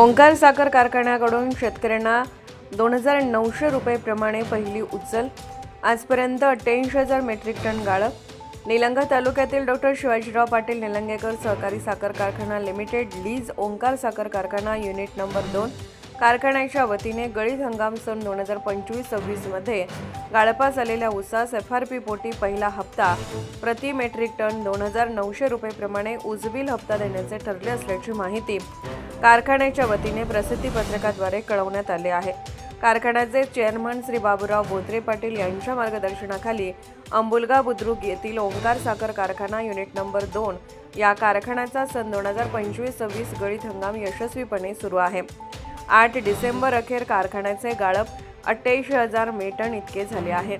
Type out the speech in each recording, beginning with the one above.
ओंकार साखर कारखान्याकडून शेतकऱ्यांना दोन हजार नऊशे रुपयेप्रमाणे पहिली उचल आजपर्यंत अठ्ठ्याऐंशी हजार मेट्रिक टन गाळप निलंगा तालुक्यातील डॉक्टर शिवाजीराव पाटील निलंगेकर सहकारी साखर कारखाना लिमिटेड लीज ओंकार साखर कारखाना युनिट नंबर दोन. कारखान्याच्या वतीने गळीत हंगाम सन दोन हजार पंचवीस सव्वीसमध्ये गाळपास आलेल्या ऊसास एफ आर पी पोटी पहिला हप्ता. प्रति मेट्रिक टन दोन हजार नऊशे रुपयेप्रमाणे उजवील हप्ता देण्याचे ठरले असल्याची माहिती कारखान्याच्या वतीने प्रसिद्धीपत्रकाद्वारे कळवण्यात आले आहे. कारखान्याचे चेअरमन श्री बाबूराव बोत्रे पाटील यांच्या मार्गदर्शनाखाली अंबुलगा बुद्रुक येथील ओंकार साखर कारखाना युनिट नंबर दोन या कारखान्याचा सन दोन हजार पंचवीस सव्वीस गळीत हंगाम यशस्वीपणे सुरू आहे. आठ डिसेंबर अखेर कारखान्याचे गाळप. अठ्ठ्याऐंशी हजार मेटन इतके झाले आहे.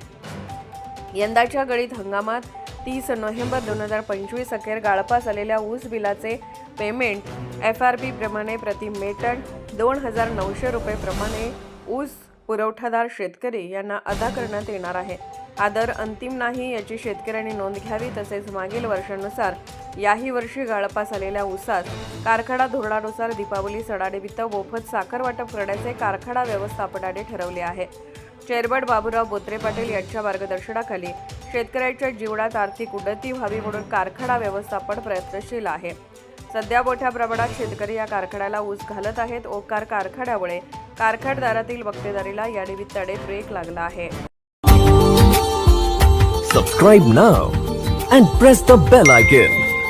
यंदाच्या गळीत हंगामात तीस नोव्हेंबर दोन हजार पंचवीस अखेर गाळपास आलेल्या ऊस बिलाचे पेमेंट एफ आर पी प्रमाणे प्रति मेटन दोन हजार नऊशे रुपये प्रमाणे ऊस पुरवठादार शेतकरी यांना अदा करण्यात येणार आहे. हा दर अंतिम नाही याची शेतकऱ्यांनी नोंद घ्यावी तसेच मागील वर्षानुसार याही वर्षी गाळपास आलेल्या ऊसात कारखाना धोरणानुसार दीपावली सणानिमित्त मोफत साखर वाटप करण्याचे कारखाना व्यवस्थापनाने ठरवले आहे. चेअरमन बाबूराव बोत्रे पाटील यांच्या मार्गदर्शनाखाली शेतकऱ्यांच्या जीवनात आर्थिक उन्नती व्हावी म्हणून कारखाना व्यवस्थापन प्रयत्नशील आहे. सध्या मोठ्या प्रमाणात शेतकरी या कारखान्याला ऊस घालत आहेत. ओकार कारखान्यामुळे कारखानदारातील मक्तेदारीला या निमित्ताने ब्रेक लागला आहे. Subscribe now and press the bell icon